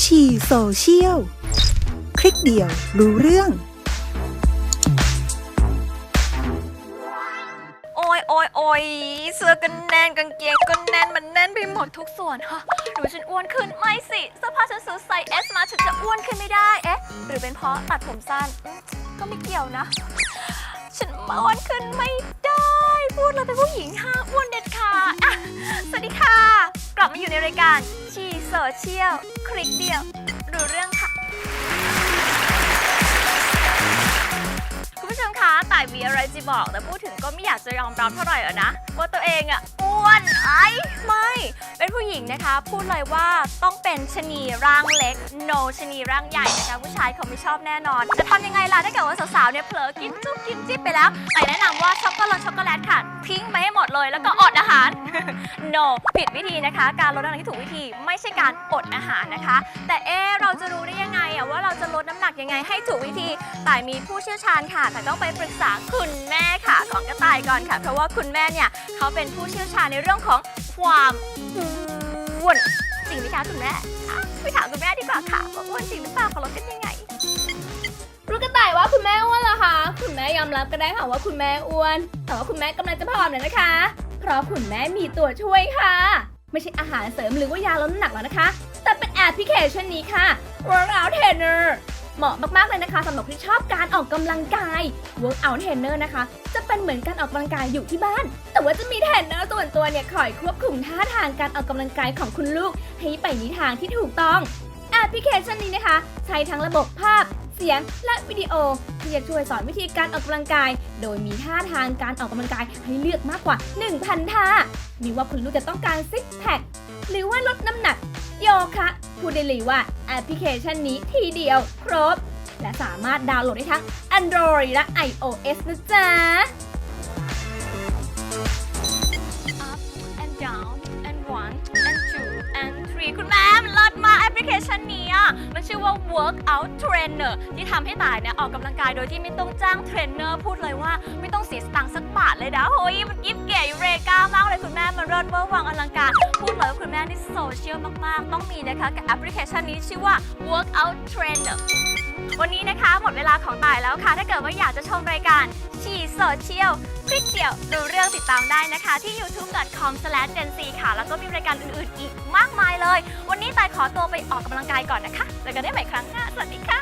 ชีโซเชียล คลิกเดียวรู้เรื่อง โอ้ยโอ้ยโอ้ยเสื้อกันแน่นกางเกงก็แน่นมันแน่นไปหมดทุกส่วนฮะหรือฉันอ้วนขึ้นไม่สิเสื้อผ้าฉันซื้อไซส์ S มาฉันจะอ้วนขึ้นไม่ได้เอ๊ะหรือเป็นเพราะตัดผมสั้นอืมก็ไม่เกี่ยวนะ ฉันอ้วนขึ้นไม่ได้ พูดเราเป็นผู้หญิงห้ามอ้วนเด็ดขาดอะสวั ในรายการชีโซเชียล คลิกเดียวรู้เรื่องค่ะ บอกแต่พูดถึงก็ไม่อยากจะยอมรับเท่าไหร่อะนะ ว่าตัวเองอะอ้วนไอ้ไม่ เป็นผู้หญิงนะคะ พูดเลยว่าต้องเป็นชนีร่างเล็ก no ชนีร่างใหญ่นะคะผู้ชายเขาไม่ชอบแน่นอนจะทำยังไงล่ะถ้าเกิดว่าสาวๆเนี่ยเผลอกินจุ๊บกินจิ๊บไปแล้วต่ายแนะนำว่าช็อกโกแลตช็อกโกแลตค่ะทิ้งไปให้หมดเลยแล้วก็อดอาหาร no ผิดวิธีนะคะ การลดน้ำหนักที่ถูกวิธีไม่ใช่การอดอาหารนะคะ แต่เอ๊เราจะรู้ได้ยังไง อะว่าเราจะลดน้ำหนักยังไงให้ถูกวิธี แต่มีผู้เชี่ยวชาญค่ะ แต่ต้องไปปรึกษาคุณแม่ค่ะของกระต่ายก่อนค่ะ เพราะว่าคุณแม่เนี่ยเขาเป็นผู้เชี่ยวชาญในเรื่องของความอ้วนจริงไหมคะคุณแม่อะไปถามคุณแม่ดีกว่าค่ะว่าอ้วนจริงหรือเปล่าเขาลดกันยังไง รู้กระต่ายว่าคุณแม่อ้วนเหรอคะ คุณแม่ยอมรับก็ได้ค่ะว่าคุณแม่อ้วน แต่ว่าคุณแม่กำลังจะผอมแล้วนะคะ เพราะคุณแม่มีตัวช่วยค่ะ ไม่ใช่อาหารเสริมหรือว่ายาลดน้ำหนักแล้วนะคะ แอปพลิเคชันนี้ค่ะ Workout Trainer เหมาะมาก ๆ เลยนะคะสำหรับที่ชอบการออกกำลังกาย Workout Trainer นะคะ จะเป็นเหมือนการออกกำลังกายอยู่ที่บ้าน แต่ว่าจะมีเทรนเนอร์ส่วนตัวเนี่ยคอยควบคุมท่าทางการออกกำลังกายของคุณลูก ให้ไปในทางที่ถูกต้องแอปพลิเคชันนี้นะคะ ใช้ทั้งระบบภาพเสียงและวิดีโอที่จะช่วยสอนวิธีการออกกำลังกาย โดยมีท่าทางการออกกำลังกายให้เลือกมากกว่า 1,000 ท่ามีว่าคุณลูกจะต้องการซิกแพค หรือว่าลดน้ำหนัก โยคะพูดได้เลยว่าแอปพลิเคชันนี้ทีเดียวครบ และสามารถดาวน์โหลดได้ทั้ง Android และ iOS นะจ๊ะ up and down and one and two and three คุณแม่มันเลิศมากแอปพลิเคชันนี้อะมันชื่อว่า workout trainer ที่ทำให้ตายเนี่ยออกกำลังกายโดยที่ไม่ต้องจ้างเทรนเนอร์พูดเลยว่าไม่ต้องเสียสตังค์สักบาทเลยนะเฮ้ยมันกิฟเก๋เรก้ามากเลยคุณแม่ มันเลิศเวอร์วังอลังการ แม่นี่โซเชียลมาก ๆ ต้องมีนะคะ กับแอปพลิเคชันนี้ชื่อว่า workout trainer วันนี้นะคะหมดเวลาของตายแล้วค่ะ ถ้าเกิดว่าอยากจะชมรายการชีโซเชียลคลิกเดียวดูเรื่องติดตามได้นะคะที่ youtube.com/genc ค่ะ แล้วก็มีรายการอื่น ๆ อีกมากมายเลย วันนี้ตายขอตัวไปออกกำลังกายก่อนนะคะ แล้วกันได้ใหม่ครั้งหน้า สวัสดีค่ะ